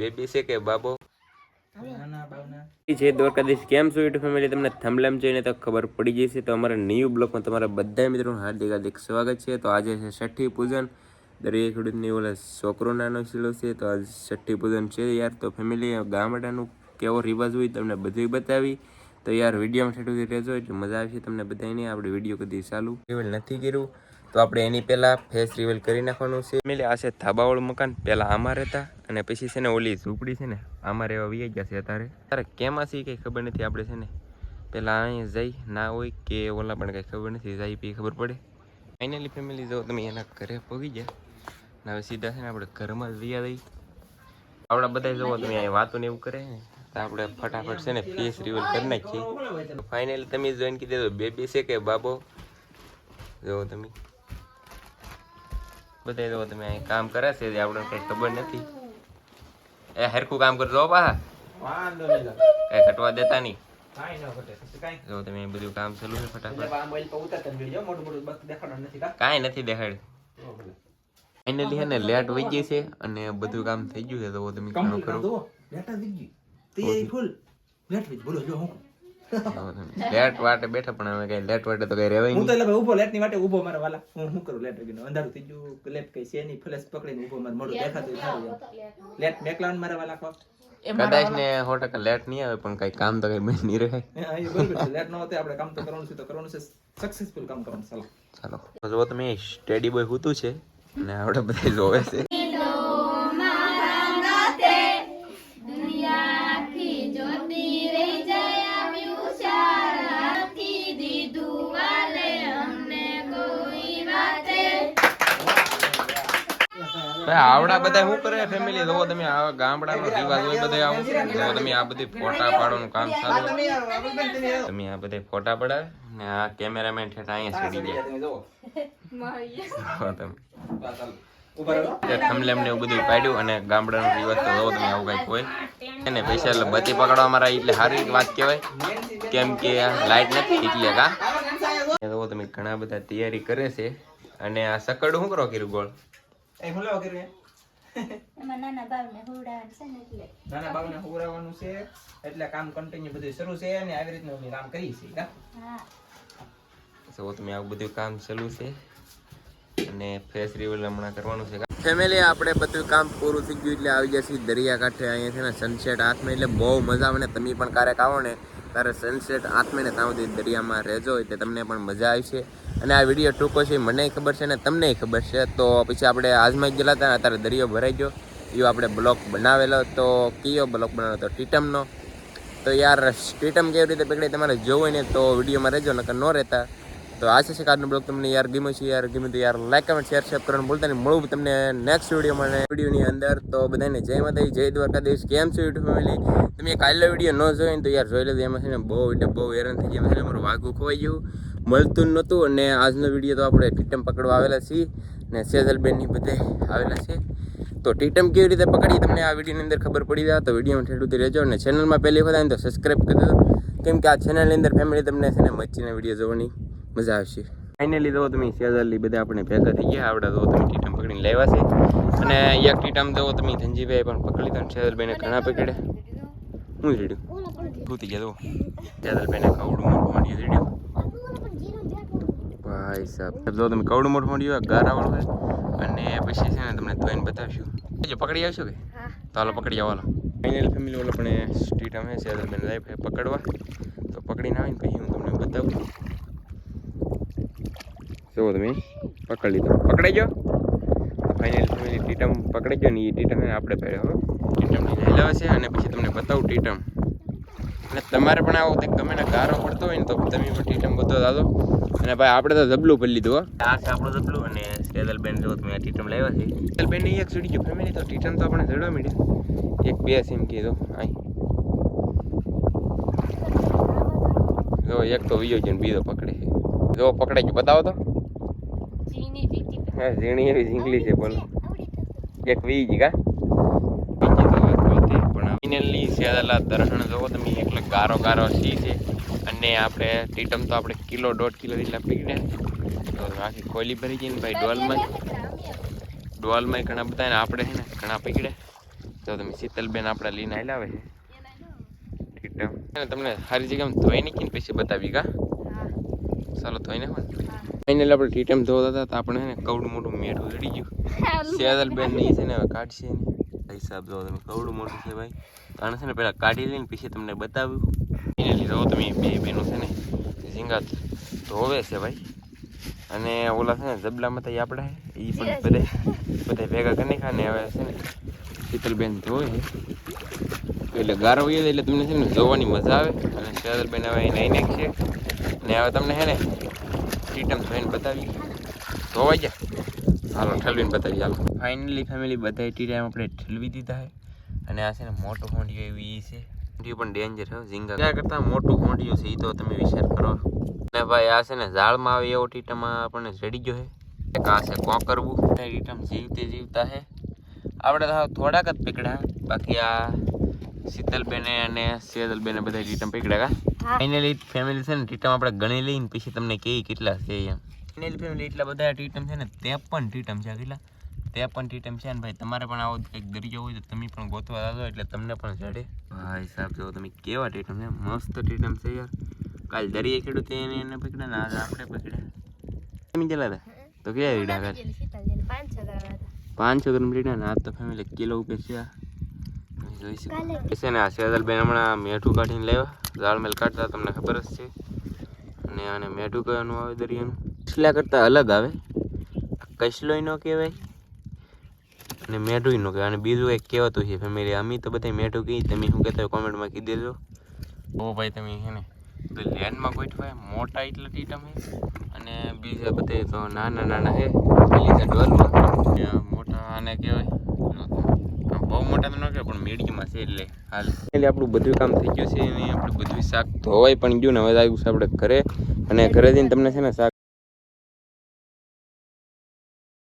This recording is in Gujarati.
બેબી છે કે બાબો? જે દ્વારકાધીશ. કેમ છો યુટ્યુબ ફેમિલી? તમને થમલેમ જોઈને તો ખબર પડી જશે તો અમારા ન્યૂ બ્લોગમાં તમારા બધા મિત્રોનું હાર્દિક હાર્દિક સ્વાગત છે. તો આજે છે છઠ્ઠી પૂજન. દરેક ખેડૂતની ઓલા છોકરો નાનો શીલો છે, તો આજે છઠ્ઠી પૂજન છે યાર. તો ફેમિલી ગામડાનું કેવો રિવાજ હોય તમને બધું બતાવી. તો યાર વિડીયોમાં છેટુંથી રહેજો, એટલે મજા આવશે તમને બધાને આપણે વીડિયો કદી ચાલુ રિવેલ નથી કર્યું. તો આપણે એની પહેલાં ફેસ રિવેલ કરી નાખવાનું છે. ફેમિલી આ છે ધાબાવાળું મકાન. પહેલાં આમાં રહેતા. અને પછી છે ને ઓલી ઝૂંપડી છે ને, આમાં રહેવા વી ગયા છે અત્યારે. તારે કેમાં છે કંઈ ખબર નથી આપણે છે ને. પહેલાં અહીંયા જઈ, ના હોય કે ઓલા પણ કંઈ ખબર નથી જાય પી ખબર પડે. ફાઇનલી ફેમિલી જો તમે એના ઘરે પગી ગયા. હવે સીધા છે ને આપણે ઘરમાં જ વ્યા દઈ આપણા બધા જોવો તમે અહીં વાતો ને એવું કરે ને, તો આપણે ફટાફટ છે ને ફેસ રિવલ કરી નાખીએ. ફાઇનલી તમે જોઈને કીધું બેબી છે કે બાબો? જોવો તમે. બધા જોવો તમે અહીં કામ કરે છે, જે આપણને કઈ ખબર નથી. એ હરખું કામ કરજો હો નહીં કઈ કટવા દેતા નહીં? જો તમે બધું કામ ચાલુ છે ફટાફટ? કાંઈ નથી દેખાડ. ફાઇનલી છે ને લેટ વહી ગઈ છે અને બધું કામ થઈ ગયું છે તો તમે. ગઈ. તૈયારી. બોલો જો હું લેટ વાટે બેઠા પણ હવે કઈ લેટ વાટે તો કઈ રહેવાય હું તો એટલે ઊભો લેટની વાટે ઊભો મારા વાલા. હું શું કરું લેટ વગેરે? અંધારું થઈ ગયું લેટ કઈ છે નહીં ફ્લેશ પકડીને ઊભો મારે. મોઢું દેખાતું સારું લેટ. મેકલાવાનું મારા વાલા કહો કદાચ ને સો ટકા લેટ નહીં આવે પણ કઈ કામ તો કઈ મેં નહીં રહે. લેટ ન હોતે આપણે કામ તો કરવાનું છે તો કરવાનું છે. સક્સેસફુલ કામ કરવાનું ચાલો. ચાલો. જો તમે સ્ટેડી બોય હોતું છે અને આપણે બધા જોવે છે. આવડા બધા શું કરે ફેમિલી જોવો તમે આ ગામડાનો રિવાજ હોય, બધા આવું જો તમે આ બધી ફોટા પાડવાનું કામ ચાલુ તમે આ બધા ફોટા પડાવે ને આ કેમેરામેન ઠેઠા અહીંયા ગયા. જુઓ. તમે. થમલેમ ને એવું બધું પાડ્યું અને ગામડાનો રિવાજ તો જોવો તમે આવું કંઈક હોય. એને પૈસા એટલે પકડવા મારા એટલે સારી વાત કહેવાય. કેમ કે લાઈટ નથી એટલે કા તમે, ઘણા બધા તૈયારી કરે છે. અને આ સકડ શું કરો કર્યું ગોળ? એ હું લેવા એમાં નાના બાવને હુવડાવવાનું છે ને એટલે. નાના બાબુને હુવડાવવાનું છે એટલે કામ કન્ટિન્યુ બધું શરૂ છે અને આવી રીતનું અમે કામ કરીએ છીએ હા? તો તમે આવું બધું કામ ચાલુ છે અને ફેસ રિવલ હમણાં કરવાનું છે ફેમિલી આપણે બધું કામ પૂરું થઈ ગયું એટલે આવી જશે દરિયા કાંઠે અહીંયા છે ને સનસેટ હાથમાં એટલે બહુ મજા આવે ને. તમે પણ ક્યારેક આવો ને ત્યારે સનસેટ હાથમાં ને ત્યાં સુધી દરિયામાં રહેજો એટલે તમને પણ મજા આવશે. અને આ વીડિયો ટૂંકો છે, મને ખબર છે ને તમને ખબર છે. તો પછી આપણે આજમાં ગયેલા હતા અત્યારે દરિયો ભરાઈ ગયો. એવો આપણે બ્લોક બનાવેલો. તો કયો બ્લોક બનાવેલો? તો ટીટમનો. તો યાર, ટીટમ કેવી રીતે પકડે તમારે જોવું ને તો વિડીયોમાં રહેજો, નકર ન રહેતા. તો આશા છે આજનો બ્લોગ. તમને યાર ગમ્યો છે યાર, ગમ્યું તો યાર લાઈક કમેન્ટ શેર શેર કરવાનું ભૂલતા નહીં. મળું તમને નેક્સ્ટ વીડિયો મને વિડીયોની અંદર. તો બધાને જય માતા જય દ્વારકાધીશ. કેમ છો યુટ્યુબ ફેમિલી તમે કાલનો વીડિયો ન જોયો ને તો યાર જોઈ લેજો. એમાં છે ને બહુ એટલે બહુ હેરાન થઈ ગયા. છે અમારું મારું વાઘું ખોવાઈ ગયું. મળતું નહોતું અને આજનો વીડિયો તો આપણે ટીટમ પકડવા આવેલા છીએ ને સેજલબેનની બધે આવેલા છે. તો ટીટમ કેવી રીતે પકડી તમને આ વિડીયોની અંદર ખબર પડી જાય તો વિડીયોમાં ઠેઠુંથી રહેજો અને ચેનલમાં પહેલી વખત આવીને તો સબસ્ક્રાઈબ કરી દો કેમ કે આ ચેનલની અંદર ફેમિલી તમને છે ને મચ્છીના વીડિયો જોવાની મજા આવશે. ફાઇનલી તો તમે સેજલી બધા આપણે ભેગા થઈ ગયા. આપણે તો તમે ટીટમ પકડીને લેવા છે. અને એક ટીટમ તો તમે ધનજીભાઈ પણ પકડી લીધા સેજલભાઈને ઘણા પકડ્યા. હું રેડ્યું. ભૂતી ગયા તો. સેજલભાઈને કવડું મોટું માંડી રેડ્યું. ભાઈ સાહેબ તો તમે કવડું મોટું માંડ્યું ગારાવાળું છે. અને પછી છે ને તમને ધોઈને બતાવશું. જો પકડી આવશો કે? તો હાલો પકડી આવો હાલો. ફાઇનલ ફેમિલી વાળો પણ સ્ટ્રીટ અમે સેજલભાઈને લાઈફ પકડવા. તો પકડીને આવીને પછી હું તમને બતાવું. જુઓ તમે, પકડી લીધો. પકડાઈ ગયો? ફાઇનલ ફેમિલી ટીટમ પકડાઈ ગયો ને એ ટીટમ આપણે પહેર્યો હવે ટીટમની લઈ લાવે છે અને પછી તમને બતાવું ટીટમ. અને તમારે પણ આવો કંઈક ગમે ને ગારો પડતો હોય ને તો તમે પણ ટીટમ બધો દાદો. અને ભાઈ, આપણે તો જબલું પડી લીધું આ છે આપણું જબલું અને સેદલ બેન જો તમે આ ટીટમ લાવ્યા છે. સેદલ બેન એક ચડી ગયો ફેમિલી તો ટીટમ તો આપણે જડવા મળ્યા એક બે સીમ કીધો અહીં જો, એક તો વિયો છે બીજો પકડે છે. જો, પકડાઈ ગયો. બતાવો તો. હા ઝીણી એવી ઝીંગલી છે બોલો. એક વી જી કા બીજી તો એક ગોતી પણ ફાઇનલી સેલા દર્શન જોવો તમે એટલે ગારો ગારો સી છે. અને આપણે ટીટમ તો આપણે કિલો દોઢ કિલો જેટલા પકડ્યા તો આખી ખોલી ભરી ગઈ ને ભાઈ ડોલમાં. ડોલમાં ઘણા બધા ને આપણે છે ને ઘણા પીગડે તો તમે શીતલબેન આપણે લઈને હોય. છે ટીટમ. તમને સારી જગ્યામાં ધોઈ નાખીને પછી બતાવી કા? ચાલો ધોઈ નાખો ફાઇનલ આપણે ટીટમ ધોતા હતા તો આપણે છે કવડું મોટું મેઠું ચડી ગયું. સેદલ બેન ઈ છે ને હવે કાઢશે ને હિસાબ જો તમે કવડું મોટું છે ભાઈ. આને છે ને પહેલાં કાઢી લઈને પછી તમને બતાવ્યું. એને લીધો તમે બે બહેનો છે ને ઝીંગા ધોવે છે ભાઈ. અને ઓલા છે ને જબલામાં તો આપણે એ પણ બધા બધા ભેગા કરી ને હવે છે ને શીતલબેન ધોવે એટલે ગારો હોય એટલે તમને છે ને જોવાની મજા આવે. અને શેતલબેન હવે એને નાઈ નાખશે. ને હવે તમને છે ને ટીટમ ધોઈને બતાવી. ધોવાઈ જા હાલો ઠલવીને બતાવી હાલો. ફાઇનલી ફેમિલી બધા ટીટાઈમ આપણે ઠલવી દીધા છે અને આ છે ને મોટું હોંડિયો એવી છે. હોંડિયું પણ ડેન્જર છે ઝીંગા. ક્યાં કરતાં મોટું હોંડિયું છે એ તો તમે વિચાર કરો. અને ભાઈ આ છે ને ઝાડમાં આવે એવો ટીટામાં આપણને ચડી ગયો છે એક આ છે કોકરવું ટીટમ જીવતે જીવતા છે આપણે તો થોડાક જ પકડ્યા બાકી આ શીતલબેને અને સેદલબેને બધા રીટમ પકડ્યા કા? ફાઇનલી ફેમિલી છે ને ટીટમ આપણે ગણી લઈને પછી તમને કહે કેટલા છે એમ. ફાઇનલી ફેમિલી એટલા બધા ટીટમ છે ને તે પણ ટીટમ છે આ તે પણ ટીટમ છે ને ભાઈ તમારે પણ આવો કંઈક દરિયો હોય તો તમે પણ ગોતવા લાગો એટલે તમને પણ ચડે. ભાઈ સાહેબ જો તમે કેવા ટીટમ છે. મસ્ત ટીટમ છે યાર. કાલ દરિયે ખેડૂત એને એને પકડ્યા ને આજે આપણે પકડ્યા. તમે ચલા હતા? તો કેટલા રીડા કાલ પાંચસો ગ્રામ રીડા ને આજ તો ફેમિલી કિલો ઉપર છે જોઈ શકો છે ને આ સેદલબેન હમણાં મેઠું કાઢીને લેવા. ઝાડમેલ કાઢતા તમને ખબર જ છે. અને આને મેઠું કહેવાનું આવે દરિયાનું. કસલા કરતાં અલગ આવે. કસલોય ન કહેવાય. અને મેઠું ન કહેવાય. અને બીજું એક કહેવાતું છે ફેમિલી અમે તો બધા મેઠું કહી તમે શું કહેતા હોય કોમેન્ટમાં કહી દેજો. ઓ ભાઈ તમે છે ને લેન્ડમાં ગોઠવાય. મોટા એટલા તમે અને બીજા બધે તો નાના નાના છે. બીજા ડોલમાં મોટા આને કહેવાય. બહુ મોટા તો ન કે પણ મીડિયમમાં છે એટલે હાલ. એટલે આપણું બધું કામ થઈ ગયું છે અને આપણે બધું શાક ધોવાઈ પણ ગયું ને હવે આવ્યું છે આપણે ઘરે. અને ઘરે જઈને તમને છે ને શાક